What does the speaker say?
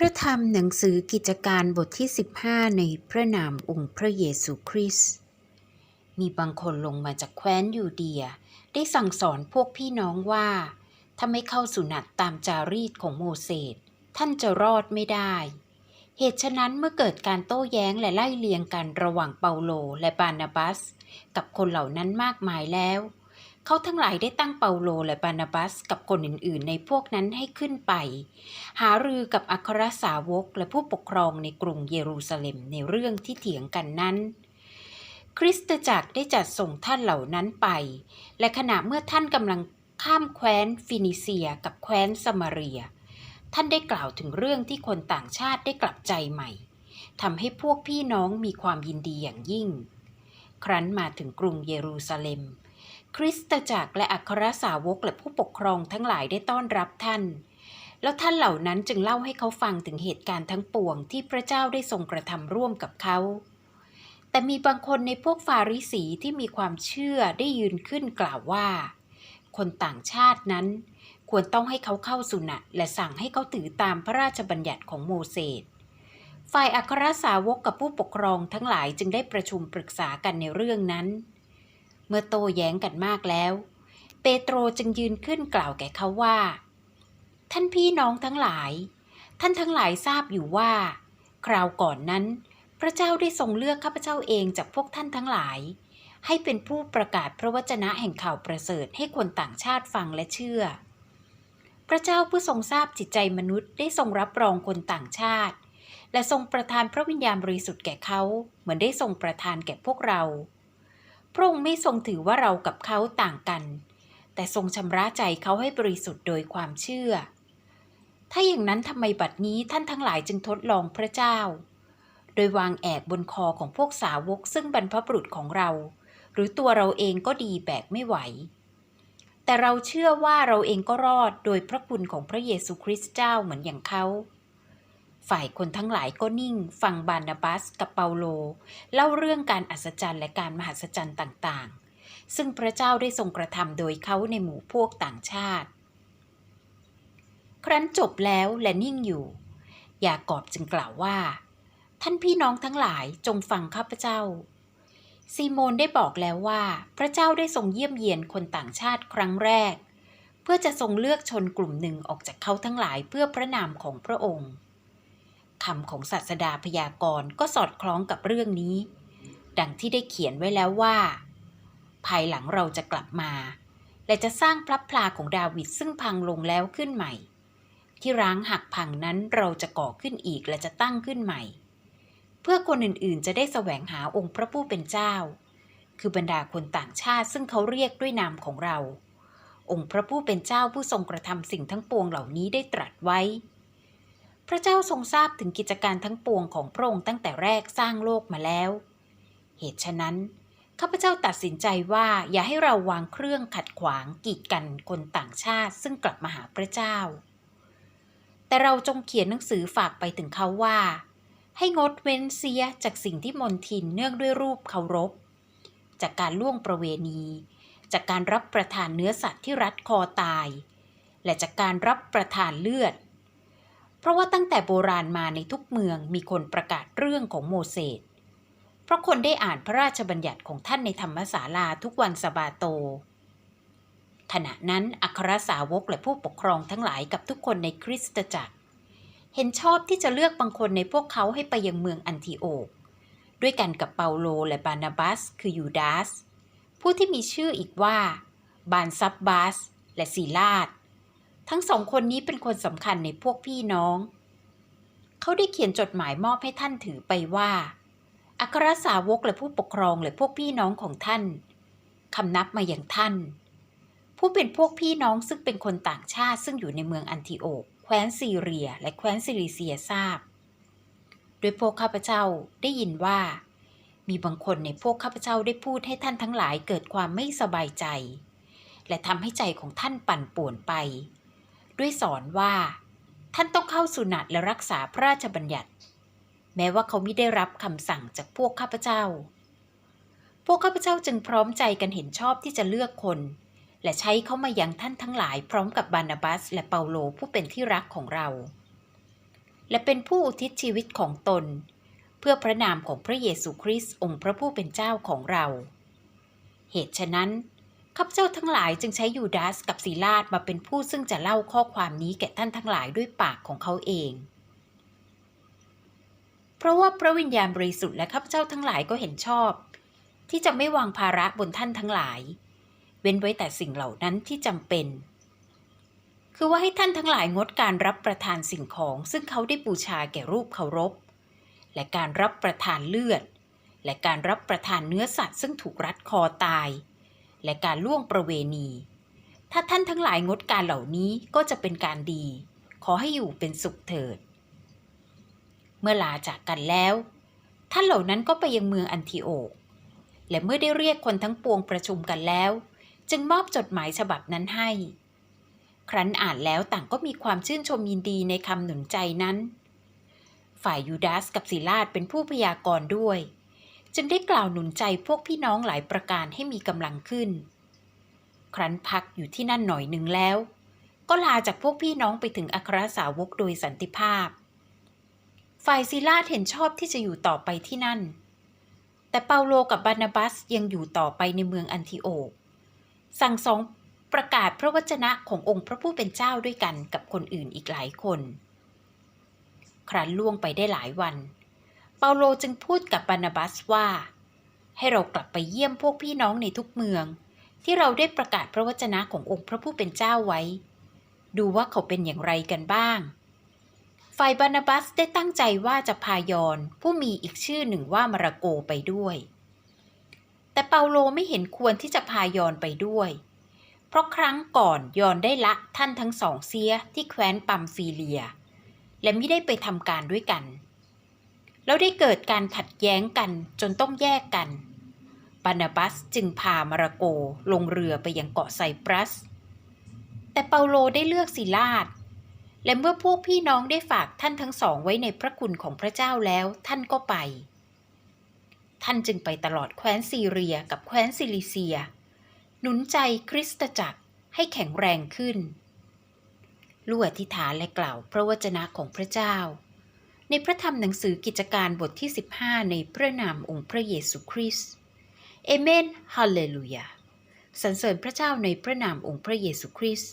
พระธรรมหนังสือกิจการบทที่ 15 ในพระนามองค์พระเยซูคริสต์มีบางคนลงมาจากแคว้นยูเดีย ได้สั่งสอนพวกพี่น้องว่า ถ้าไม่เข้าสุนัตตามจารีตของโมเสสท่านจะรอดไม่ได้ เหตุฉะนั้นเมื่อเกิดการโต้แย้งและไล่เลียงกันระหว่างเปาโลและบานาบัส กับคนเหล่านั้นมากมายแล้ว เขาทั้งหลายได้ตั้งเปาโลและบานาบัสกับคนอื่นๆ ในพวกนั้นให้ขึ้นไป หารือกับอัครสาวกและผู้ปกครองในกรุงเยรูซาเล็มในเรื่องที่เถียงกันนั้น คริสตจักรได้จัดส่งท่านเหล่านั้นไป และขณะเมื่อท่านกำลังข้ามแคว้นฟินิเซียกับแคว้นสมาเรีย ท่านได้กล่าวถึงเรื่องที่คนต่างชาติได้กลับใจใหม่ทำให้พวกพี่น้องมีความยินดีอย่างยิ่ง ครั้นมาถึงกรุงเยรูซาเล็ม คริสตจักรและอัครสาวกและผู้ปกครองทั้งหลายได้ต้อนรับท่าน แล้วท่านเหล่านั้นจึงเล่าให้เขาฟังถึงเหตุการณ์ทั้งปวงที่พระเจ้าได้ทรงกระทำร่วมกับเขา แต่มีบางคนในพวกฟาริสีที่มีความเชื่อได้ยืนขึ้นกล่าวว่า คนต่างชาตินั้น ควรต้องให้เขาเข้าสุนัตและสั่งให้เขาถือตามพระราชบัญญัติของโมเสสฝ่ายอัครสาวกกับผู้ปกครองทั้งหลายจึงได้ประชุมปรึกษากันในเรื่องนั้น เมื่อโต้แย้งกันมากแล้ว เปโตรจึงยืนขึ้นกล่าวแก่เขาว่า ท่านพี่น้องทั้งหลาย ท่านทั้งหลายทราบอยู่ว่า คราวก่อนนั้น พระเจ้าได้ทรงเลือกข้าพเจ้าเองจากพวกท่านทั้งหลาย ให้เป็นผู้ประกาศพระวจนะแห่งข่าวประเสริฐให้คนต่างชาติฟังและเชื่อ พระเจ้าผู้ทรงทราบจิตใจมนุษย์ได้ทรงรับรองคนต่างชาติ และทรงประทานพระวิญญาณบริสุทธิ์แก่เขาเหมือนได้ทรงประทานแก่พวกเรา พระองค์ไม่ทรงถือว่าเรากับเขาต่างกัน แต่ทรงชำระใจเขาให้บริสุทธิ์โดยความเชื่อ ถ้าอย่างนั้นทำไมบัดนี้ท่านทั้งหลายจึงทดลองพระเจ้า โดยวางแอกบนคอของพวกสาวกซึ่งบรรพบุรุษของเรา หรือตัวเราเองก็ดีแบกไม่ไหว แต่เราเชื่อว่าเราเองก็รอดโดยพระคุณของพระเยซูคริสต์เจ้าเหมือนอย่างเขา ฝ่ายคนทั้งหลายก็นิ่ง ฟังบานาบัสกับเปาโล เล่าเรื่องการอัศจรรย์และการมหัศจรรย์ต่างๆ ซึ่งพระเจ้าได้ทรงกระทำโดยเขาในหมู่พวกต่างชาติ ครั้นจบแล้วและนิ่งอยู่ ยากอบจึงกล่าวว่า ท่านพี่น้องทั้งหลายจงฟังข้าพเจ้า ซีโมนได้บอกแล้วว่า พระเจ้าได้ทรงเยี่ยมเยียนคนต่างชาติครั้งแรก เพื่อจะทรงเลือกชนกลุ่มหนึ่งออกจากเขาทั้งหลายเพื่อพระนามของพระองค์ คำของศาสดาพยากรณ์ก็สอดคล้องกับเรื่องนี้ ดังที่ได้เขียนไว้แล้วว่า ภายหลังเราจะกลับมา และจะสร้างพระพลาของดาวิดซึ่งพังลงแล้วขึ้นใหม่ ที่ร้างหักพังนั้นเราจะก่อขึ้นอีกและจะตั้งขึ้นใหม่ เพื่อคนอื่นๆ จะได้แสวงหาองค์พระผู้เป็นเจ้า คือบรรดาคนต่างชาติซึ่งเขาเรียกด้วยนามของเรา องค์พระผู้เป็นเจ้าผู้ทรงกระทำสิ่งทั้งปวงเหล่านี้ได้ตรัสไว้ พระเจ้าทรงทราบถึงกิจการทั้งปวงของพระองค์ตั้งแต่แรกสร้างโลกมาแล้ว เหตุฉะนั้นข้าพเจ้าตัดสินใจว่าอย่าให้เราวางเครื่องขัดขวางกีดกันคนต่างชาติซึ่งกลับมาหาพระเจ้า แต่เราจงเขียนหนังสือฝากไปถึงเขาว่า ให้งดเว้นเสียจากสิ่งที่มนทินเนื่องด้วยรูปเคารพ จากการล่วงประเวณี จากการรับประทานเนื้อสัตว์ที่รัดคอตาย และจากการรับประทานเลือด ราะว่าตั้งแต่โบราณมาในทุกเมืองมีคนประกาศเรื่องของโมเสส เพราะคนได้อ่านพระราชบัญญัติของท่านในธรรมศาลาทุกวันสบาโต ขณะนั้นอัครสาวกและผู้ปกครองทั้งหลายกับทุกคนในคริสตจักร เห็นชอบที่จะเลือกบางคนในพวกเขาให้ไปยังเมืองอันทิโอก ด้วยกันกับเปาโลและบานาบัส คือยูดาส ผู้ที่มีชื่ออีกว่า บานซับบาส และซีลาด ทั้งสองคนนี้เป็นคนสำคัญในพวกพี่น้อง เขาได้เขียนจดหมายมอบให้ท่านถือไปว่า อัครสาวกและผู้ปกครองและพวกพี่น้องของท่านคำนับมาอย่างท่าน ผู้เป็นพวกพี่น้องซึ่งเป็นคนต่างชาติซึ่งอยู่ในเมืองอันทิโอก แคว้นซีเรีย และแคว้นซิลิเซียทราบ โดยพวกข้าพเจ้าได้ยินว่า มีบางคนในพวกข้าพเจ้าได้พูดให้ท่านทั้งหลายเกิดความไม่สบายใจ และทำให้ใจของท่านปั่นป่วนไป ด้วยสอนว่า ท่านต้องเข้าสุนัตและรักษาพระราชบัญญัติ แม้ว่าเขาไม่ได้รับคำสั่งจากพวกข้าพเจ้า พวกข้าพเจ้าจึงพร้อมใจกันเห็นชอบที่จะเลือกคน และใช้เขามายังท่านทั้งหลายพร้อมกับบานาบัส และเปาโลผู้เป็นที่รักของเรา และเป็นผู้อุทิศชีวิตของตน เพื่อพระนามของพระเยซูคริสต์องค์พระผู้เป็นเจ้าของเรา เหตุฉะนั้น ข้าพเจ้าทั้งหลายจึงใช้ยูดาสกับซีลาดมาเป็นผู้ซึ่งจะเล่าข้อความนี้แก่ท่านทั้งหลายด้วยปากของเขาเอง เพราะว่าพระวิญญาณบริสุทธิ์และข้าพเจ้าทั้งหลายก็เห็นชอบ ที่จะไม่วางภาระบนท่านทั้งหลาย เว้นไว้แต่สิ่งเหล่านั้นที่จำเป็น คือว่าให้ท่านทั้งหลายงดการรับประทานสิ่งของซึ่งเขาได้บูชาแก่รูปเคารพ และการรับประทานเลือด และการรับประทานเนื้อสัตว์ซึ่งถูกรัดคอตาย และการล่วงประเวณี ถ้าท่านทั้งหลายงดการเหล่านี้ก็จะเป็นการดี ขอให้อยู่เป็นสุขเถิด เมื่อลาจากกันแล้ว ท่านเหล่านั้นก็ไปยังเมืองอันทิโอก และเมื่อได้เรียกคนทั้งปวงประชุมกันแล้ว จึงมอบจดหมายฉบับนั้นให้ ครั้นอ่านแล้วต่างก็มีความชื่นชมยินดีในคำหนุนใจนั้น ฝ่ายยูดาสกับศิลาดเป็นผู้พยากรณ์ด้วย จึงได้กล่าวหนุนใจพวกพี่น้องหลายประการให้มีกำลังขึ้น ครั้นพักอยู่ที่นั่นหน่อยหนึ่งแล้ว ก็ลาจากพวกพี่น้องไปถึงอัครสาวกโดยสันติภาพ ฝ่ายศิลาเห็นชอบที่จะอยู่ต่อไปที่นั่น แต่เปาโลกับบานาบัสยังอยู่ต่อไปในเมืองอันทิโอก สั่งสองประกาศพระวจนะขององค์พระผู้เป็นเจ้าด้วยกันกับคนอื่นอีกหลายคน ครั้นล่วงไปได้หลายวัน เปาโลจึงพูดกับบานาบัสว่า ให้เรากลับไปเยี่ยมพวกพี่น้องในทุกเมือง ที่เราได้ประกาศพระวจนะขององค์พระผู้เป็นเจ้าไว้ ดูว่าเขาเป็นอย่างไรกันบ้าง ฝ่ายบานาบัสได้ตั้งใจว่าจะพายอนผู้มีอีกชื่อหนึ่งว่ามารโกไปด้วย แต่เปาโลไม่เห็นควรที่จะพายอนไปด้วย เพราะครั้งก่อนยอนได้ละท่านทั้งสองเสียที่แคว้นปัมฟีเลีย และไม่ได้ไปทำการด้วยกัน แล้วได้เกิดการขัดแย้งกันจนต้องแยกกันบานาบัสจึงพามาราโกลงเรือไปยังเกาะไซปรัส แต่เปาโลได้เลือกศิลาดและเมื่อพวกพี่น้องได้ฝากท่านทั้งสองไว้ในพระคุณของพระเจ้าแล้วท่านก็ไป ท่านจึงไปตลอดแคว้นซีเรียกับแคว้นซิลิเซีย หนุนใจคริสตจักรให้แข็งแรงขึ้นลู่อธิษฐานและกล่าวพระวจนะของพระเจ้า ในพระธรรมหนังสือกิจการบทที่ 15 ในพระนามองค์พระเยซูคริสต์เอเมน ฮาเลลูยาสรรเสริญพระเจ้าในพระนามองค์พระเยซูคริสต์